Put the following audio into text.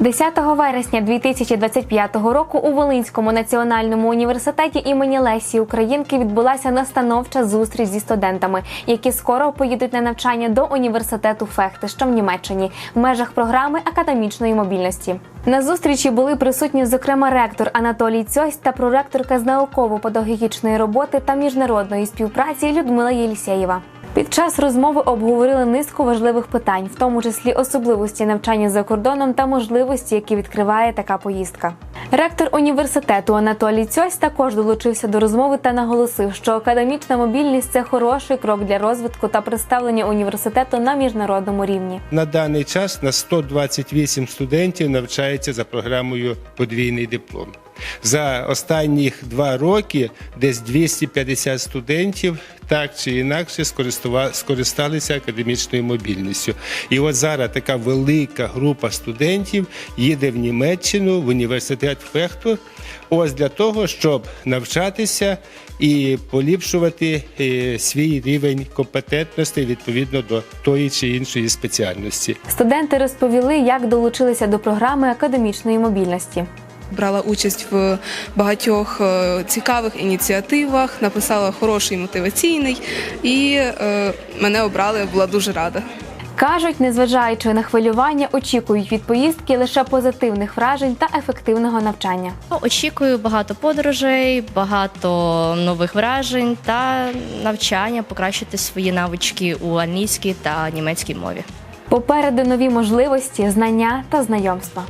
10 вересня 2025 року у Волинському національному університеті імені Лесі Українки відбулася настановча зустріч зі студентами, які скоро поїдуть на навчання до університету Фехти, що в Німеччині, в межах програми академічної мобільності. На зустрічі були присутні, зокрема, ректор Анатолій Цьось та проректорка з науково-педагогічної роботи та міжнародної співпраці Людмила Єлісєєва. Під час розмови обговорили низку важливих питань, в тому числі особливості навчання за кордоном та можливості, які відкриває така поїздка. Ректор університету Анатолій Цьось також долучився до розмови та наголосив, що академічна мобільність це хороший крок для розвитку та представлення університету на міжнародному рівні. На даний час на 128 студентів навчається за програмою подвійний диплом. За останніх два роки десь 250 студентів так чи інакше скористалися академічною мобільністю. І от зараз така велика група студентів їде в Німеччину в університет Фехту. Ось для того, щоб навчатися і поліпшувати е, свій рівень компетентності відповідно до тої чи іншої спеціальності. Студенти розповіли, як долучилися до програми академічної мобільності. Брала участь в багатьох е, цікавих ініціативах, написала хороший мотиваційний і е, мене обрали, була дуже рада. Кажуть, незважаючи на хвилювання, очікують від поїздки лише позитивних вражень та ефективного навчання. Очікую багато подорожей, багато нових вражень та навчання покращити свої навички у англійській та німецькій мові. Попереду нові можливості, знання та знайомства.